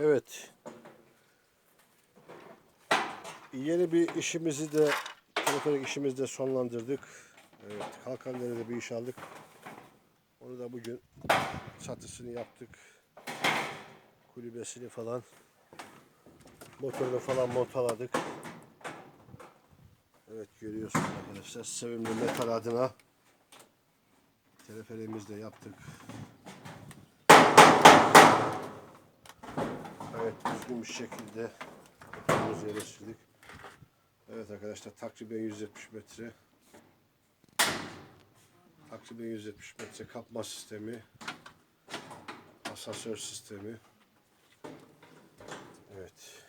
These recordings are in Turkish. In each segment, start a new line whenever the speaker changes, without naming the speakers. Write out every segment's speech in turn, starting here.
Evet. Yeni bir işimizi de telefonik işimizi de sonlandırdık. Evet, Kalkandere'de bir iş aldık. Onu da bugün çatısını yaptık. Kulübesini falan. Motorunu falan montaladık. Evet görüyorsunuz arkadaşlar. Sevimli metal adına teleferimizi de yaptık. Bir şekilde motorumuzu yerleştirdik. Evet arkadaşlar takriben 170 metre. Takriben 170 metre kapma sistemi. Asansör sistemi. Evet.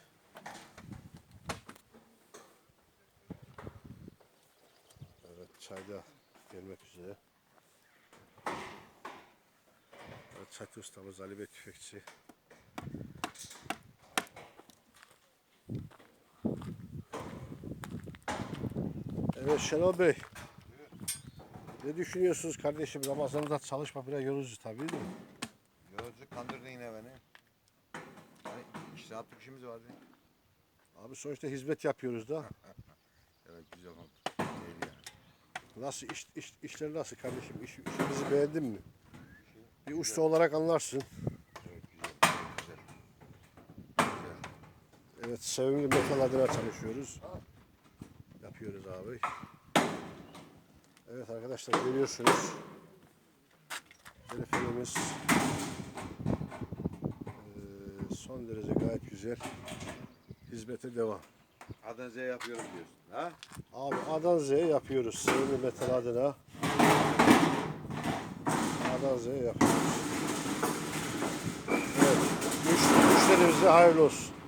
Evet çayda gelmek üzere. Evet, çatı ustamız Ali Bey Tüfekçi. Evet Şenol Bey. Ne düşünüyorsunuz kardeşim? Ramazan'da çalışma biraz yorucu tabii değil mi?
Yorucu kandırdın yine beni. Hani iki saatlik işimiz vardı.
Abi sonuçta hizmet yapıyoruz da.
Evet güzel oldu. Neydi yani?
Nasıl iş, iş, işler nasıl kardeşim? İş, işimizi beğendin mi? Bir usta olarak anlarsın.
Evet güzel. Güzel. Güzel.
Evet sevimli metal adına çalışıyoruz. Yapıyoruz abi. Evet arkadaşlar görüyorsunuz. Telefonumuz son derece gayet güzel. Hizmete devam.
Adın Z yapıyorum diyorsun. Ha?
Abi A'dan Z'ye yapıyoruz. Sevimli metal adına. A'dan Z'ye yapıyoruz. Evet. Müş- Müşterimize hayırlı olsun.